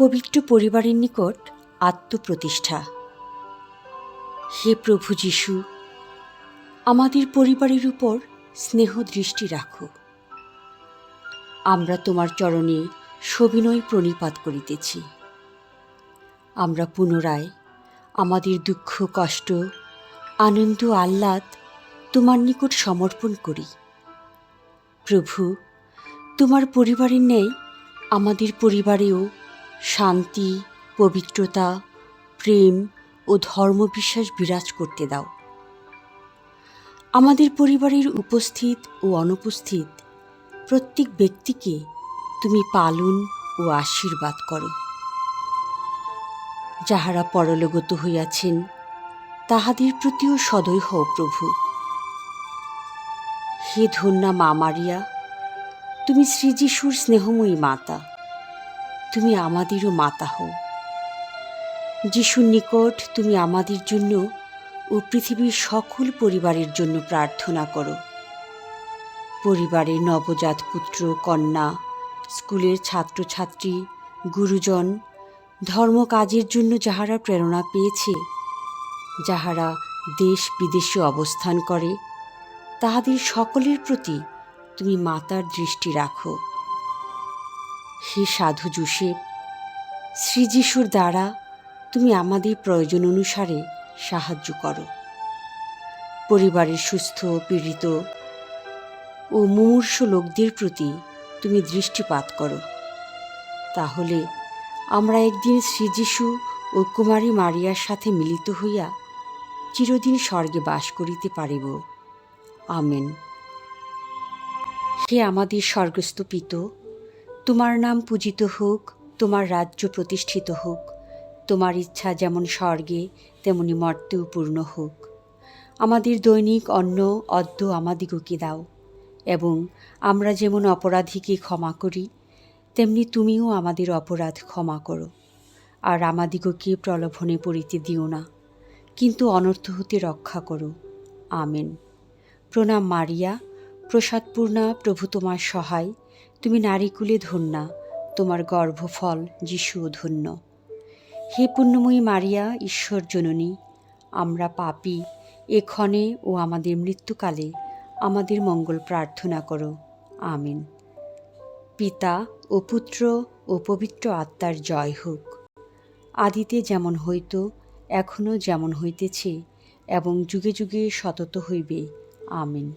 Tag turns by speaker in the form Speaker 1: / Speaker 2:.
Speaker 1: পবিত্র পরিবারের নিকট আত্মপ্রতিষ্ঠা। হে প্রভু যিশু, আমাদের পরিবারের উপর স্নেহ দৃষ্টি রাখো। আমরা তোমার চরণে সবিনয় প্রণিপাত করিতেছি। আমরা পুনরায় আমাদের দুঃখ, কষ্ট, আনন্দ, আহ্লাদ তোমার নিকট সমর্পণ করি। প্রভু, তোমার পরিবারের ন্যায় আমাদের পরিবারেও শান্তি, পবিত্রতা, প্রেম ও ধর্মবিশ্বাস বিরাজ করতে দাও। আমাদের পরিবারের উপস্থিত ও অনুপস্থিত প্রত্যেক ব্যক্তিকে তুমি পালন ও আশীর্বাদ করো। যাহারা পরলোগত হইয়াছেন, তাহাদের প্রতিও সদয় হও প্রভু। হে ধন্যা মা মারিয়া, তুমি শ্রীযশুর স্নেহময়ী মাতা। তুমি আমাদেরও মাতা হও। যিশুর নিকট তুমি আমাদের জন্য ও পৃথিবীর সকল পরিবারের জন্য প্রার্থনা করো। পরিবারের নবজাত পুত্র, কন্যা, স্কুলের ছাত্রছাত্রী, গুরুজন ধর্ম কাজের জন্য যাহারা প্রেরণা পেয়েছে, যাহারা দেশ বিদেশে অবস্থান করে, তাহাদের সকলের প্রতি তুমি মাতার দৃষ্টি রাখো। হে সাধু জুসেফ শ্রীযশুর দ্বারা তুমি আমাদের প্রয়োজন অনুসারে সাহায্য করো। পরিবারের সুস্থ, পীড়িত ও মুমূর্ষ লোকদের প্রতি তুমি দৃষ্টিপাত করো। তাহলে আমরা একদিন শ্রীযশু ও কুমারী মারিয়ার সাথে মিলিত হইয়া চিরদিন স্বর্গে বাস করিতে পারিব। আমেন। হে আমাদের স্বর্গস্থ পিত তোমার নাম পূজিত হোক, তোমার রাজ্য প্রতিষ্ঠিত হোক, তোমার ইচ্ছা যেমন স্বর্গে, তেমনি মর্তেও পূর্ণ হোক। আমাদের দৈনিক অন্ন, অদ্য আমাদিগকে দাও, এবং আমরা যেমন অপরাধীকে ক্ষমা করি, তেমনি তুমিও আমাদের অপরাধ ক্ষমা করো। আর আমাদিগকে প্রলোভনে পড়িতে দিও না, কিন্তু অনর্থ হতে রক্ষা করো। আমেন। প্রণাম মারিয়া, প্রসাদপূর্ণা প্রভু তোমার সহায় তুমি নারীকুলে ধন্যা, তোমার গর্ভফল যিশুও ধন্য। হে পুণ্যময়ী মারিয়া, ঈশ্বর জননী, আমরা পাপী এক্ষণে ও আমাদের মৃত্যুকালে আমাদের মঙ্গল প্রার্থনা করো। আমিন। পিতা ও পুত্র ও পবিত্র আত্মার জয় হোক। আদিতে যেমন হইত এখনও যেমন হইতেছে এবং যুগে যুগে সতত হইবে। আমিন।